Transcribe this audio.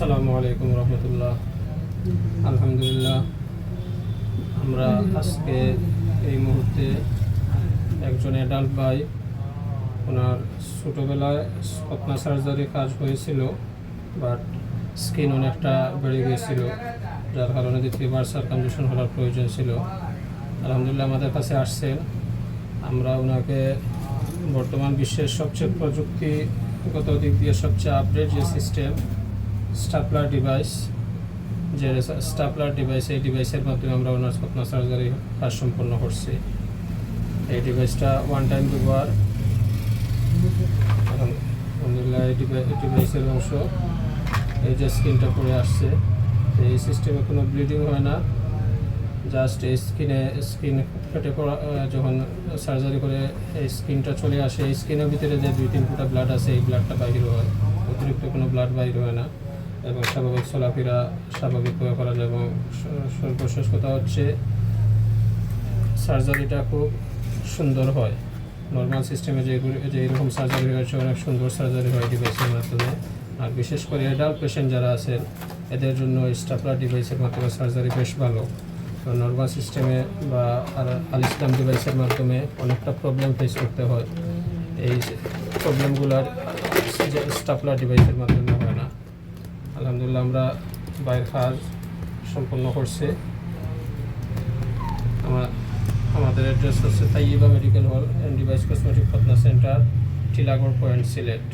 আসসালামু আলাইকুম রহমতুল্লাহ। আলহামদুলিল্লাহ, আমরা আজকে এই মুহূর্তে একজন অ্যাডাল্ট ভাই, ওনার ছোটোবেলায় স্বপ্না সার্জারি কাজ হয়েছিল বাট স্কিন অনেকটা বেড়ে গিয়েছিল, যার কারণে দ্বিতীয়বার সার্কামজেশন হওয়ার প্রয়োজন ছিল। আলহামদুলিল্লাহ, আমাদের কাছে আসছেন। আমরা ওনাকে বর্তমান বিশ্বের সবচেয়ে প্রযুক্তিগত দিক দিয়ে সবচেয়ে আপডেট যে সিস্টেম স্টাপলার ডিভাইস যে স্টাপলার ডিভাইস এই ডিভাইসের মাধ্যমে আমরা ওনার স্বপ্ন সার্জারি কাজ সম্পন্ন করছি। এই ডিভাইসটা ওয়ান টাইম ব্যবহার। ডিভাইসের অংশ, এই যে স্কিনটা পড়ে আসছে, এই সিস্টেমে কোনো ব্লিডিং হয় না। জাস্ট এই স্কিনে স্কিন ফেটে পড়া যখন সার্জারি করে এই স্কিনটা চলে আসে, এই স্কিনের ভিতরে যে দুই তিন ফুটা ব্লাড আছে, এই ব্লাডটা বাহির হয়। অতিরিক্ত কোনো ব্লাড বাহির হয় না। এবং স্বাভাবিক চলাফেরা স্বাভাবিকভাবে করা যায় এবং সর্বশেষ কথা হচ্ছে সার্জারিটা খুব সুন্দর হয়। নর্মাল সিস্টেমে যে যে এরকম সার্জারি হয়েছে, অনেক সুন্দর সার্জারি হয় ডিভাইসের মাধ্যমে। আর বিশেষ করে অ্যাডাল্ট পেশেন্ট যারা আছেন, এদের জন্য স্টাপলার ডিভাইসের মাধ্যমে সার্জারি বেশ ভালো। নর্মাল সিস্টেমে বা আর আল ইসলাম ডিভাইসের মাধ্যমে অনেকটা প্রবলেম ফেস করতে হয়। এই প্রবলেমগুলোর স্টাপলার ডিভাইসের মাধ্যমে। আলহামদুলিল্লাহ আমরা বাইরের কাজ সম্পন্ন করছে। আমার আমাদের অ্যাড্রেস হচ্ছে Taiba medical hall and device cosmetic Patna centre Tilagarh point Sylhet.